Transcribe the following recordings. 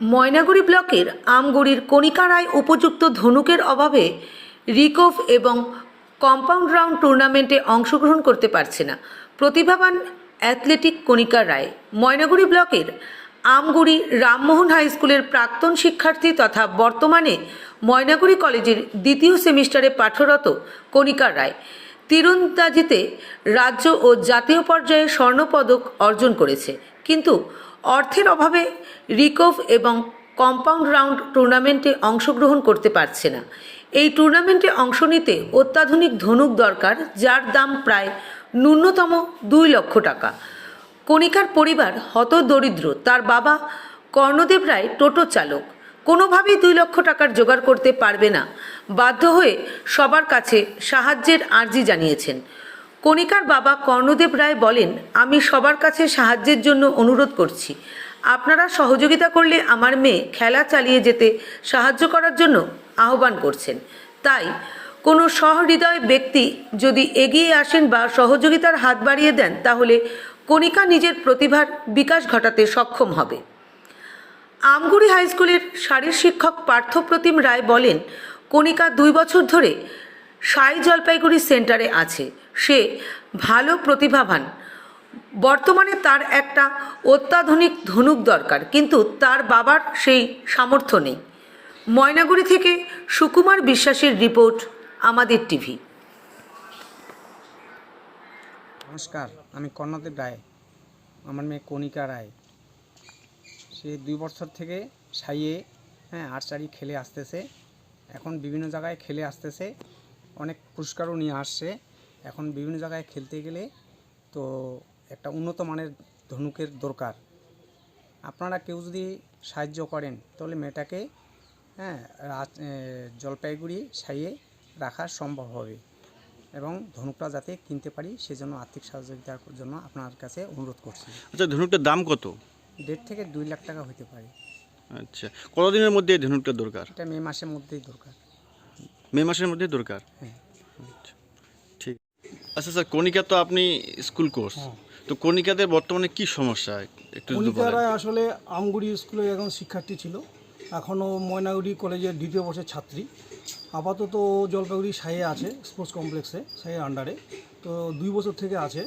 ময়নাগুড়ি ব্লকের আমগুড়ির কণিকারায় উপযুক্ত ধনুকের অভাবে রিকোভ এবং কম্পাউন্ড রাউন্ড টুর্নামেন্টে অংশগ্রহণ করতে পারছে না। প্রতিভাবান অ্যাথলেটিক কণিকা রায়, ময়নাগুড়ি ব্লকের আমগুড়ি রামমোহন হাই স্কুলের প্রাক্তন শিক্ষার্থী তথা বর্তমানে ময়নাগুড়ি কলেজের দ্বিতীয় সেমিস্টারে পাঠরত কণিকা রায়। তীরন্দাজিতে রাজ্য ও জাতীয় পর্যায়ে স্বর্ণপদক অর্জন করেছে। কিন্তু অর্থের অভাবে রিকভ এবং কম্পাউন্ড রাউন্ড টুর্নামেন্টে অংশগ্রহণ করতে পারছে না। এই টুর্নামেন্টে অংশ নিতে অত্যাধুনিক ধনুক দরকার, যার দাম প্রায় ন্যূনতম দুই লক্ষ টাকা। কণিকার পরিবার হত দরিদ্র তার বাবা কর্ণদেব রায় টোটো চালক। কোনোভাবেই দুই লক্ষ টাকার জোগাড় করতে পারবে না। বাধ্য হয়ে সবার কাছে সাহায্যের আর্জি জানিয়েছেন। কণিকার বাবা কর্ণদেব রায় বলেন, আমি সবার কাছে সাহায্যের জন্য অনুরোধ করছি। আপনারা সহযোগিতা করলে আমার মেয়ে খেলা চালিয়ে যেতে সাহায্য করার জন্য আহ্বান করছেন। তাই কোনো সহৃদয় ব্যক্তি যদি এগিয়ে আসেন বা সহযোগিতার হাত বাড়িয়ে দেন, তাহলে কণিকা নিজের প্রতিভার বিকাশ ঘটাতে সক্ষম হবে। আমগুড়ি হাই স্কুলের শারীর শিক্ষক পার্থপ্রতিম রায় বলেন, কণিকা দুই বছর ধরে সাই জলপাইগুড়ি সেন্টারে আছে। সে ভালো প্রতিভাবান বর্তমানে তার একটা অত্যাধুনিক ধনুক দরকার, কিন্তু তার বাবার সেই সামর্থ্য নেই। ময়নাগুড়ি থেকে সুকুমার বিশ্বাসের রিপোর্ট, আমাদের টিভি। নমস্কার, আমি কর্ণদেব রায়, আমার মেয়ে কণিকা রায়। সে দুই বছর থেকে সাইয়ে হ্যাঁ আর্চারি খেলে আসতেছে। এখন বিভিন্ন জায়গায় খেলে আসতেছে। অনেক পুরস্কারও নিয়ে আসছে। এখন বিভিন্ন জায়গায় খেলতে গেলে তো একটা উন্নত মানের ধনুকের দরকার। আপনারা কেউ যদি সাহায্য করেন, তাহলে মেয়েটাকে হ্যাঁ জলপাইগুড়ি সাইয়ে রাখা সম্ভব হবে এবং ধনুকটা যাতে কিনতে পারি, সেজন্য আর্থিক সহযোগিতার জন্য আপনার কাছে অনুরোধ করছি। আচ্ছা ধনুকটার দাম কত? দেড় থেকে দুই লাখ টাকা হতে পারে। আচ্ছা কতদিনের মধ্যে এই ধনুকটা দরকার? এটা মে মাসের মধ্যেই দরকার। মে মাসের মধ্যে দরকার? হ্যাঁ। আচ্ছা ঠিক। আচ্ছা স্যার কণিকা তো আপনি স্কুল কোর্স। তো কণিকাদের বর্তমানে কি সমস্যা? একটু যদি কণিকা বলেন। রায় আসলে আমগুড়ি স্কুলে এখন শিক্ষার্থী ছিল। এখনও ময়নাগুড়ি কলেজের দ্বিতীয় বর্ষের ছাত্রী। আপাতত জলপাইগুড়ি সাইয়ে আছে স্পোর্টস কমপ্লেক্সে সাইয়ের আন্ডারে তো দুই বছর থেকে আছে।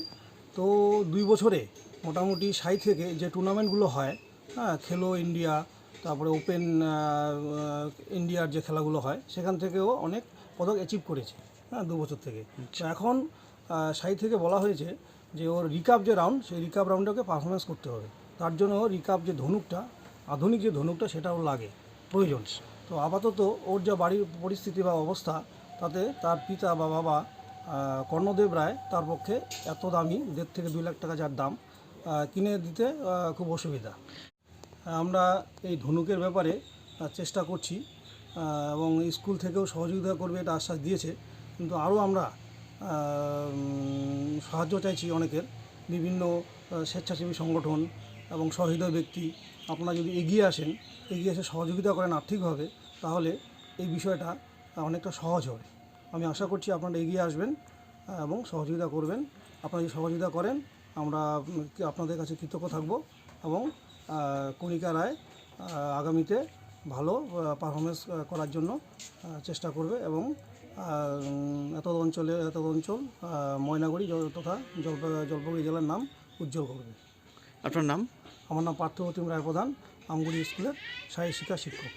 তো দুই বছরে মোটামুটি সাই থেকে যে টুর্নামেন্টগুলো হয় হ্যাঁ খেলো ইন্ডিয়া তারপরে ওপেন ইন্ডিয়ার যে খেলাগুলো হয় সেখান থেকেও অনেক পদক অ্যাচিভ করেছে হ্যাঁ দু বছর থেকে। এখন সাই থেকে বলা হয়েছে যে ওর রিকাপ যে রাউন্ড সেই রিকাপ রাউন্ডটাকে পারফরমেন্স করতে হবে। তার জন্য রিকাপ যে ধনুকটা আধুনিক যে ধনুকটা সেটা ওর লাগে প্রয়োজন। তো আপাতত ওর যা বাড়ির পরিস্থিতি বা অবস্থা তাতে তার পিতা বা বাবা কর্ণদেব রায় তার পক্ষে এত দামি দেড় থেকে দুই লাখ টাকা যার দাম কিনে দিতে খুব অসুবিধা। আমরা এই ধনুকের ব্যাপারে চেষ্টা করছি এবং স্কুল থেকেও সহযোগিতা করবে এটা আশ্বাস দিয়েছে। কিন্তু আরও আমরা সাহায্য চাইছি অনেকের। বিভিন্ন স্বেচ্ছাসেবী সংগঠন এবং সহৃদয় ব্যক্তি, আপনারা যদি এগিয়ে আসেন, এগিয়ে এসে সহযোগিতা করেন আর্থিকভাবে, তাহলে এই বিষয়টা অনেকটা সহজ হবে। আমি আশা করছি আপনারা এগিয়ে আসবেন এবং সহযোগিতা করবেন। আপনারা যদি সহযোগিতা করেন আমরা আপনাদের কাছে কৃতজ্ঞ থাকব এবং কণিকা রায় আগামীতে ভালো পারফরমেন্স করার জন্য চেষ্টা করবে এবং এত অঞ্চলে এত অঞ্চল ময়নাগুড়ি তথা জলপাই জলপাইগুড়ি জেলার নাম উজ্জ্বল করবে। আপনার নাম? আমার নাম পার্থপ্রতিম রায় প্রধান আমগুড়ি স্কুলের সাহিত্যিকা শিক্ষক।